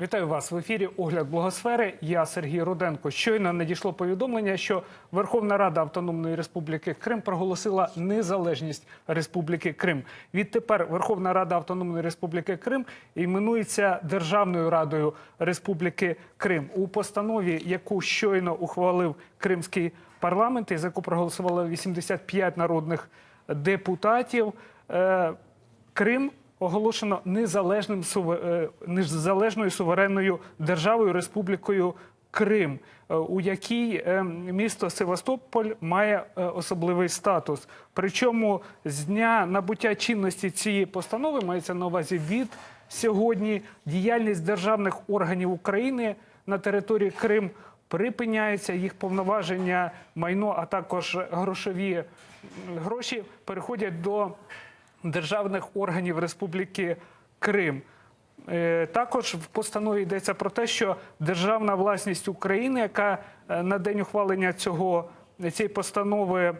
Вітаю вас в ефірі Огляд Благосфери. Я Сергій Руденко. Щойно надійшло повідомлення, що Верховна Рада Автономної Республіки Крим проголосила незалежність Республіки Крим. Відтепер Верховна Рада Автономної Республіки Крим іменується Державною Радою Республіки Крим у постанові, яку щойно ухвалив Кримський парламент, і за яку проголосувало 85 народних депутатів. е, Крим оголошено незалежним е, незалежною суверенною державою Республікою Крим, е, у якій е, місто Севастополь має особливий статус. Причому з дня набуття чинності цієї постанови мається на увазі від сьогодні діяльність державних органів України на території Крим припиняється, їх повноваження, майно, а також грошові гроші переходять до державних органів Республіки Крим. Е, Також в постанові йдеться про те, що державна власність України, яка е, на день ухвалення цього цієї постанови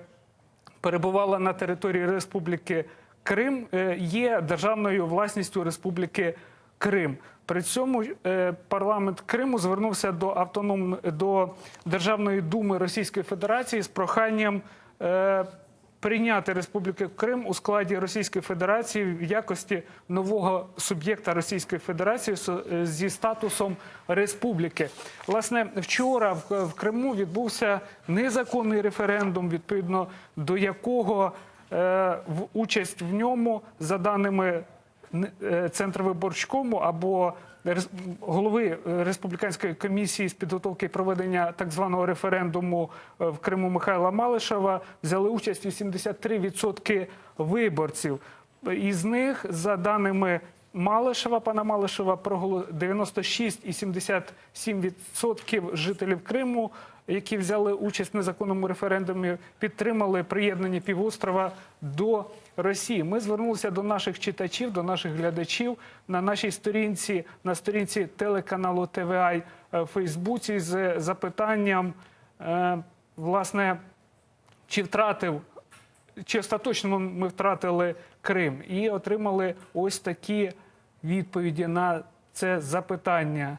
перебувала на території Республіки Крим, е, є державною власністю Республіки Крим. При цьому парламент Криму звернувся до автоном до Державної думи Російської Федерації з проханням прийняти Республіку Крим у складі Російської Федерації в якості нового суб'єкта Російської Федерації е, зі статусом республіки. Власне, вчора в, Криму відбувся незаконний референдум, відповідно до якого е, в участь в ньому, за даними е, або рес- голови е, Республіканської комісії з підготовки і проведення так званого референдуму е, в Криму Михайла Малишева взяли участь 83% виборців. Із них, за даними Малишева, пана Малишева, проголо- 96,77% жителів Криму, які взяли участь в незаконному референдумі, підтримали приєднання півострова до Росії. Ми звернулися до наших читачів, до наших глядачів на нашій сторінці, на сторінці телеканалу ТВА в Фейсбуці з запитанням, е, власне, чи втратив чи остаточно ми втратили Крим, і отримали ось такі відповіді на це запитання.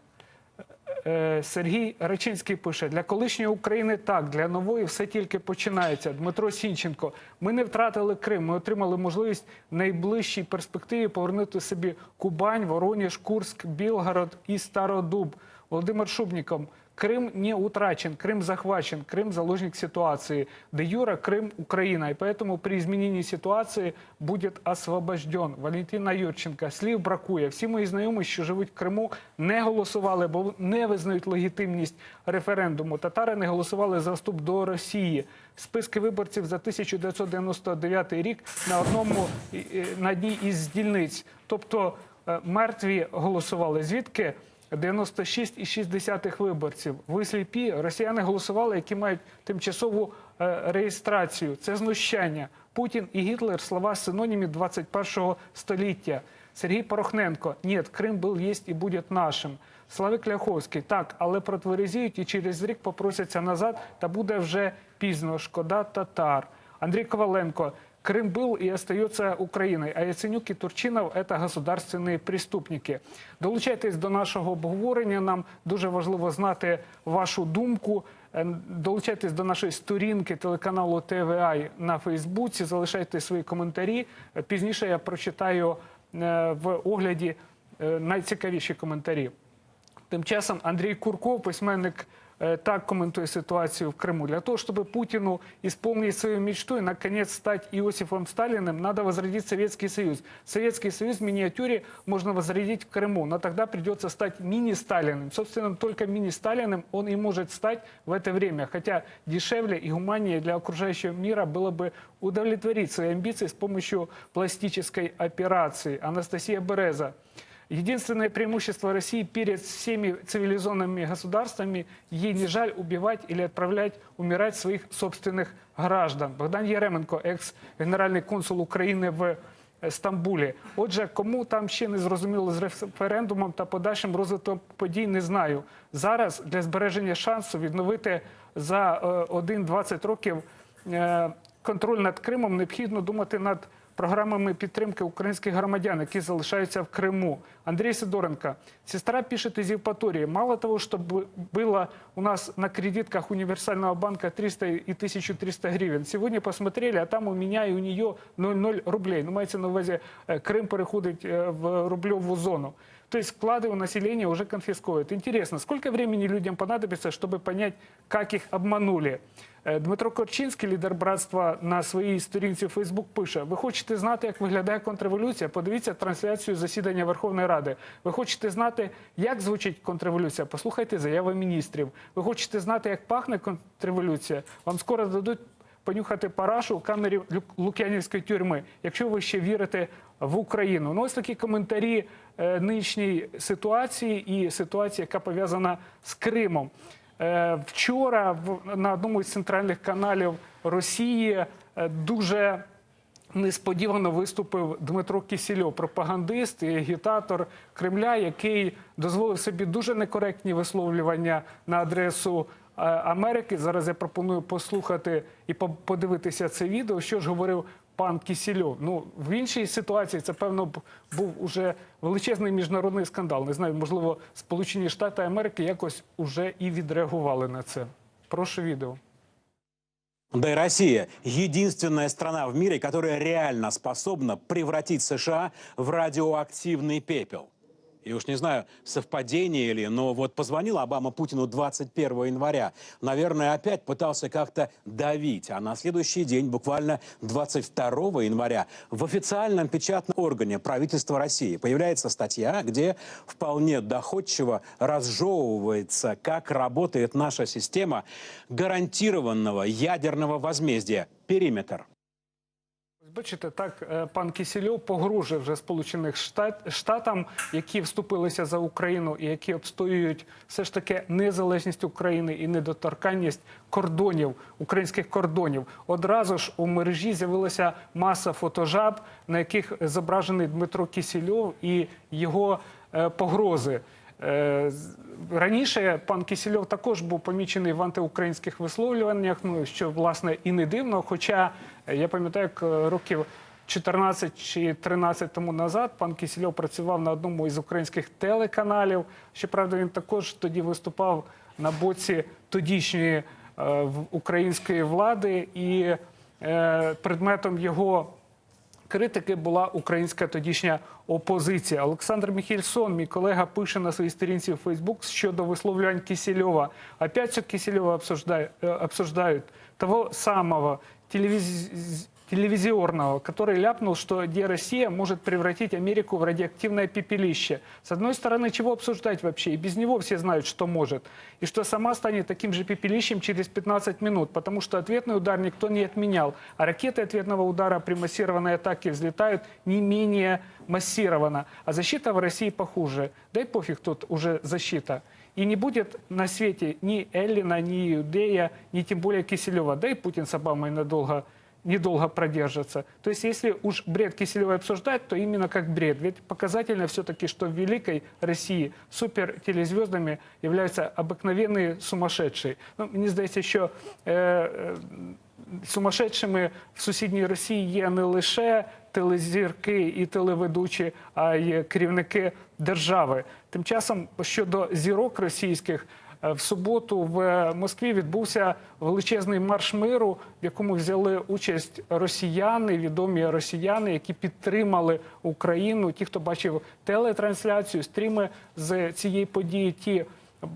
Е, Сергій Речинський пише: для колишньої України так, для нової все тільки починається. Дмитро Сінченко. Ми не втратили Крим. Ми отримали можливість в найближчій перспективі повернути собі Кубань, Вороніж, Курск, Білгород і Стародуб. Володимир Шубніков. Крым не утрачен, Крым захвачен, Крым заложник ситуации. Де юра Крым Украина. И поэтому при изменении ситуации будет освобожден. Валентина Юрченка. Слів бракує. Всі мої знайомі, що живуть в Криму, не голосували, бо не визнають легітимність референдуму. Татари не голосували за вступ до Росії. Списки виборців за 1999 рік на одному і- і- на одній із дільниць. Тобто е, мертві голосували. Звідки? 96,6 виборців. Ви сліпі, росіяни голосували, які мають тимчасову е, реєстрацію. Це знущання. Путін і Гітлер слова синонімів 21 століття. Сергій Порохненко. Ні, Крим був, єсть і буде нашим. Славик Ляховський. Так, але протверезіють і через рік попросяться назад, та буде вже пізно. Шкода татар. Андрій Коваленко. Крым был и остается Украиной, а Яценюк і Турчинов – це государственні преступники. Долучайтесь до нашого обговорення. Нам дуже важливо знати вашу думку. Е, Долучайтесь до нашої сторінки телеканалу ТВА на Фейсбуці. Залишайте свої коментарі. Е, Пізніше я прочитаю е, в огляді е, найцікавіші коментарі. Тим часом Андрій Курков, письменник, э, так коментує ситуацію в Криму. Для того, чтобы Путину исполнить свою мечту и, наконец, стать Иосифом Сталиным, надо возродить Советский Союз. Советский Союз в миниатюре можно возродить в Крыму, но тогда придется стать мини-Сталиным. Собственно, только мини-Сталиным он и может стать в это время. Хотя дешевле и гуманнее для окружающего мира было бы удовлетворить свои амбиции с помощью пластической операции. Анастасия Береза. Единственное преимущество России перед всеми цивилизованными государствами – ей не жаль убивать или отправлять умирать своих собственных граждан. Богдан Яременко, екс-генеральний консул України в е, Стамбулі. Отже, кому там ще не зрозуміло з референдумом та подальшим розвитком подій, не знаю. Зараз для збереження шансу відновити за е, 1-20 років е, контроль над Кримом, необхідно думати над програмами підтримки українських громадян, які залишаються в Криму. Андрей Сидоренко, сестра пишет из Евпатории. Мало того, что бы- было у нас на кредитках универсального банка 300 и 1300 гривен. Сегодня посмотрели, а там у меня и у нее 0,0 рублей. Ну, мається на увазі, е, Крим переходить е, в рублеву зону. То есть вклады у населения уже конфисковывают. Интересно, сколько времени людям понадобится, чтобы понять, как их обманули? Е, Дмитро Корчинський, лідер братства, на своїй сторінці в Фейсбук пише: Ви хочете знати, як виглядає контрреволюція? Подивіться трансляцію засідання Верховної Ради. Ви хочете знати, як звучить контрреволюція? Послухайте заяви міністрів. Ви хочете знати, як пахне контрреволюція? Вам скоро дадуть понюхати парашу камері Лук'янівської тюрми, якщо ви ще вірите в Україну. Ну ось такі коментарі е, нинішньої ситуації і ситуації, яка пов'язана з Кримом. Е, Вчора в- на одному із центральних каналів Росії е, дуже несподівано виступив Дмитро Кісільов, пропагандист і агітатор Кремля, який дозволив собі дуже некоректні висловлювання на адресу Америки. Зараз я пропоную послухати і по- подивитися це відео, що ж говорив пан Кісільов. Ну в іншій ситуації це певно був уже величезний міжнародний скандал. Не знаю, можливо, Сполучені Штати Америки якось уже і відреагували на це. Прошу відео. Да и Россия – единственная страна в мире, которая реально способна превратить США в радиоактивный пепел. И уж не знаю, совпадение или, но вот позвонил Обама Путину 21 января. Наверное, опять пытался как-то давить. А на следующий день, буквально 22 января, в официальном печатном органе правительства России появляется статья, где вполне доходчиво разжевывается, как работает наша система гарантированного ядерного возмездия «Периметр». Бачите, так е, пан Кісільов погрожує вже Сполучених Штат, Штатам, які вступилися за Україну і які обстоюють все ж таки незалежність України і недоторканність кордонів, українських кордонів. Одразу ж у мережі з'явилася маса фотожаб, на яких зображений Дмитро Кісільов і його е, погрози. Е, Раніше пан Кісільов також був помічений в антиукраїнських висловлюваннях, ну що власне і не дивно. Хоча е, я пам'ятаю, як е, років 14 чи 13 тому назад пан Кісільов працював на одному із українських телеканалів. Щоправда, він також тоді виступав на боці тодішньої української влади, і предметом його критики була українська тодішня опозиція. Олександр Міхельсон, мій колега, пише на своїй сторінці в Фейсбук щодо висловлювань Кисельова. Опять все Киселева обсуждают, обсуждают того самого телевиз- телевизионного, который ляпнул, что где Россия может превратить Америку в радиоактивное пепелище. С одной стороны, чего обсуждать вообще? И без него все знают, что может. И что сама станет таким же пепелищем через 15 минут, потому что ответный удар никто не отменял. А ракеты ответного удара при массированной атаке взлетают не менее массированно. А защита в России похуже. Да и пофиг тут уже защита. И не будет на свете ни Эллина, ни Иудея, ни тем более Киселева. Да и Путин с Обамой надолго недолго продержится. То есть, если уж бред Киселева обсуждать, то именно как бред. Ведь показательно все-таки, что в великой России супертелезвездами являются обыкновенные сумасшедшие. Ну, мені здається, що е, е, сумасшедшими в сусідній Росії є не лише телезірки і телеведучі, а й керівники держави. Тим часом щодо зірок російських. Е, В суботу в Москві відбувся величезний марш миру, в якому взяли участь росіяни, відомі росіяни, які підтримали Україну. Ті, хто бачив телетрансляцію, стріми з цієї події, ті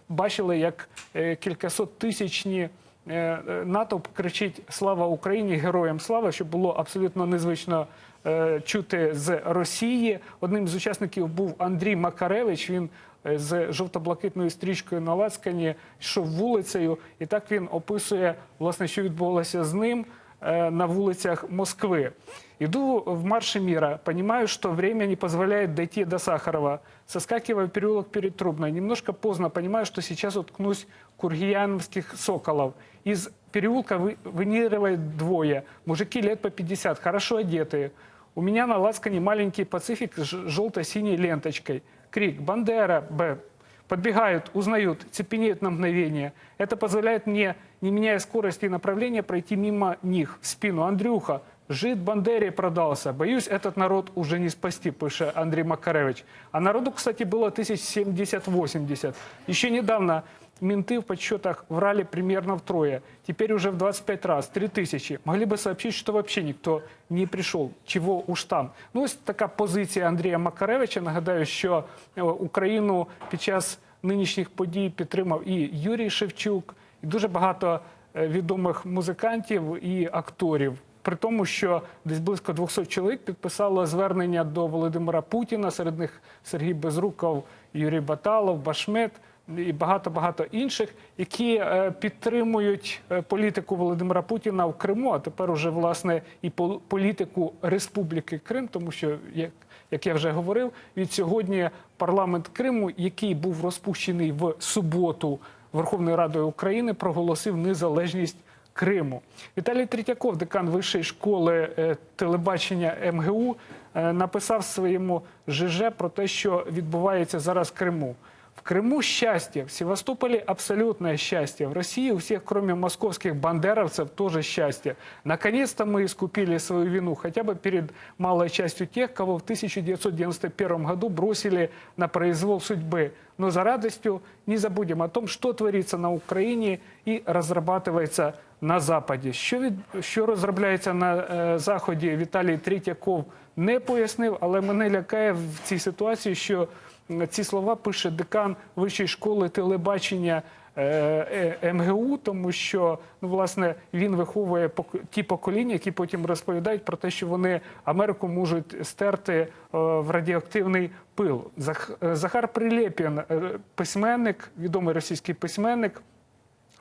бачили, як е, кількасот тисячні е, е, натовп кричить Слава Україні! Героям слава, що було абсолютно незвично е, чути з Росії. Одним з учасників був Андрій Макаревич. Він е, з жовто-блакитною стрічкою на лацкані йшов вулицею, і так він описує власне, що відбувалося з ним э, на улицах Москвы. Иду в марше мира, понимаю, что время не позволяет дойти до Сахарова. Соскакиваю в переулок перед Трубной. Немножко поздно, понимаю, что сейчас уткнусь в кургияновских соколов. Из переулка вы- выныривает двое. Мужики лет по 50, хорошо одетые. У меня на лацкане маленький пацифик с ж- желто-синей ленточкой. Крик «Бандера!» Б. Подбегают, узнают, цепенеют на мгновение. Это позволяет мне, не меняя скорости и направления, пройти мимо них в спину. Андрюха, жид Бандере продался. Боюсь, этот народ уже не спасти, пише Андрей Макаревич. А народу, кстати, было 1070-80. Еще недавно менты в подсчетах врали примерно втрое. Теперь уже в 25 раз, 3000. Могли бы сообщить, что вообще никто не прийшов. Чого уж там. Ну, ось така позиція Андрія Макаревича. Нагадаю, що е, Україну під час нинішніх подій підтримав і Юрій Шевчук, і дуже багато е, відомих музикантів і акторів. При тому, що десь близько 200 чоловік підписало звернення до Володимира Путіна, серед них Сергій Безруков, Юрій Баталов, Башмет і багато-багато інших, які е, підтримують е, політику Володимира Путіна в Криму, а тепер уже власне і політику Республіки Крим, тому що як. Як я вже говорив, від сьогодні парламент Криму, який був розпущений в суботу Верховною Радою України, проголосив незалежність Криму. Віталій Третьяков, декан Вищої школи е, телебачення МГУ, написав своєму ЖЖ про те, що відбувається зараз в Криму. В Крыму счастье, в Севастополе абсолютное счастье, в России у всех, кроме московских бандеровцев, тоже счастье. Наконец-то мы искупили свою вину хотя бы перед малой частью тех, кого в 1991 году бросили на произвол судьбы. Но за радостью не забудем о том, что творится на Украине и разрабатывается на Западі. Що, від, що розробляється на е, Заході, Віталій Третьяков не пояснив, але мене лякає в цій ситуації, що м, ці слова пише декан Вищої школи телебачення е, е, МГУ, тому що ну, власне він виховує ті покоління, які потім розповідають про те, що вони Америку можуть стерти е, в радіоактивний пил. Зах- Захар Прилєпін, письменник, відомий російський письменник,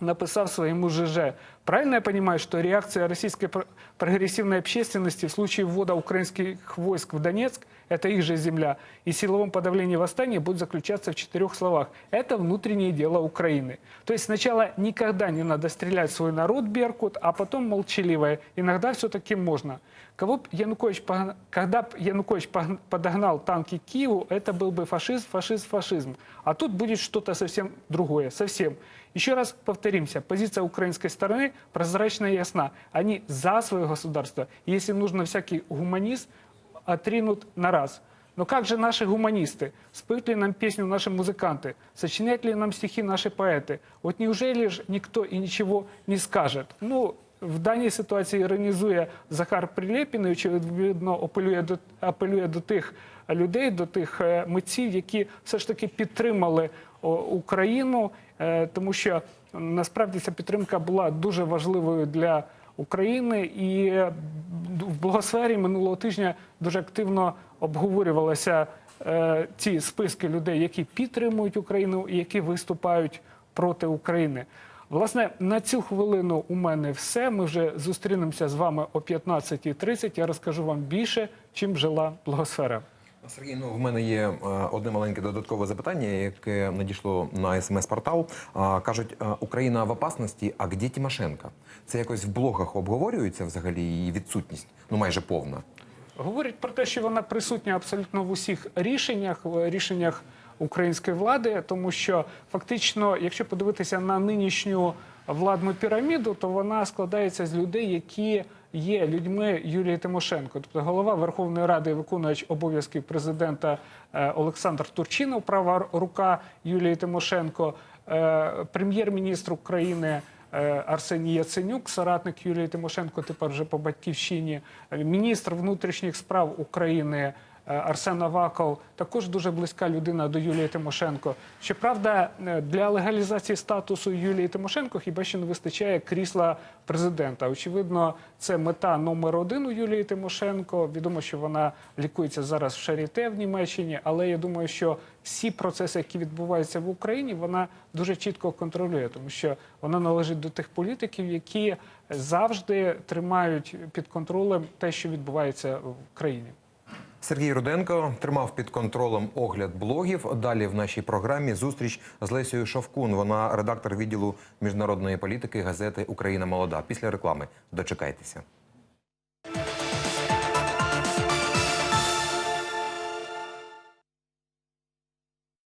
написав своему ЖЖ. Правильно я понимаю, что реакция российской пр- прогрессивной общественности в случае ввода украинских войск в Донецк – это их же земля, и силовом подавлении восстания будет заключаться в четырех словах. Это внутреннее дело Украины. То есть сначала никогда не надо стрелять свой народ, Беркут, а потом молчаливое. Иногда все-таки можно. Кого б Янукович, погна- когда бы Янукович подогнал танки к Киеву, это был бы фашизм, фашизм, фашизм. А тут будет что-то совсем другое, совсем. Еще раз повторимся, позиция украинской стороны прозрачна и ясна. Они за свое государство. И Если нужно, всякий гуманист отринут на раз. Но как же наши гуманисты? Споют ли нам песню наши музыканты? Сочиняют ли нам стихи наши поэты? Вот неужели же никто и ничего не скажет? Ну, в даній ситуації іронізує Захар Прилєпін і, очевидно, апелює до, апелює до тих людей, до тих е, митців, які все ж таки підтримали о, Україну, е, тому що насправді ця підтримка була дуже важливою для України, і е, в благосфері минулого тижня дуже активно обговорювалися е, ці списки людей, які підтримують Україну і які виступають проти України. Власне, на цю хвилину у мене все. Ми вже зустрінемося з вами о 15.30. Я розкажу вам більше, чим жила благосфера. Сергій, ну в мене є е, одне маленьке додаткове запитання, яке надійшло на смс-портал. Кажуть, е, Україна в опасності, а де Тимошенка? Це якось в блогах обговорюється взагалі її відсутність, ну майже повна. Говорять про те, що вона присутня абсолютно в усіх рішеннях, в рішеннях української влади, тому що фактично, якщо подивитися на нинішню владну піраміду, то вона складається з людей, які є людьми Юлії Тимошенко, тобто голова Верховної Ради, виконувач обов'язків президента е, Олександр Турчинов, права рука Юлії Тимошенко, е, прем'єр-міністр України. Е, Арсеній Яценюк, соратник Юлії Тимошенко, тепер вже по батьківщині, міністр внутрішніх справ України Арсен Аваков, також дуже близька людина до Юлії Тимошенко. Щоправда, е, для легалізації статусу Юлії Тимошенко хіба що не вистачає крісла президента. Очевидно, це мета номер один у Юлії Тимошенко. Відомо, що вона лікується зараз в Шаріте в Німеччині, але я думаю, що всі процеси, які відбуваються в Україні, вона дуже чітко контролює, тому що вона належить до тих політиків, які завжди тримають під контролем те, що відбувається в країні. Сергій Руденко тримав під контролем огляд блогів. Далі в нашій програмі зустріч з Лесією Шовкун. Вона редактор відділу міжнародної політики газети Україна молода. Після реклами дочекайтеся.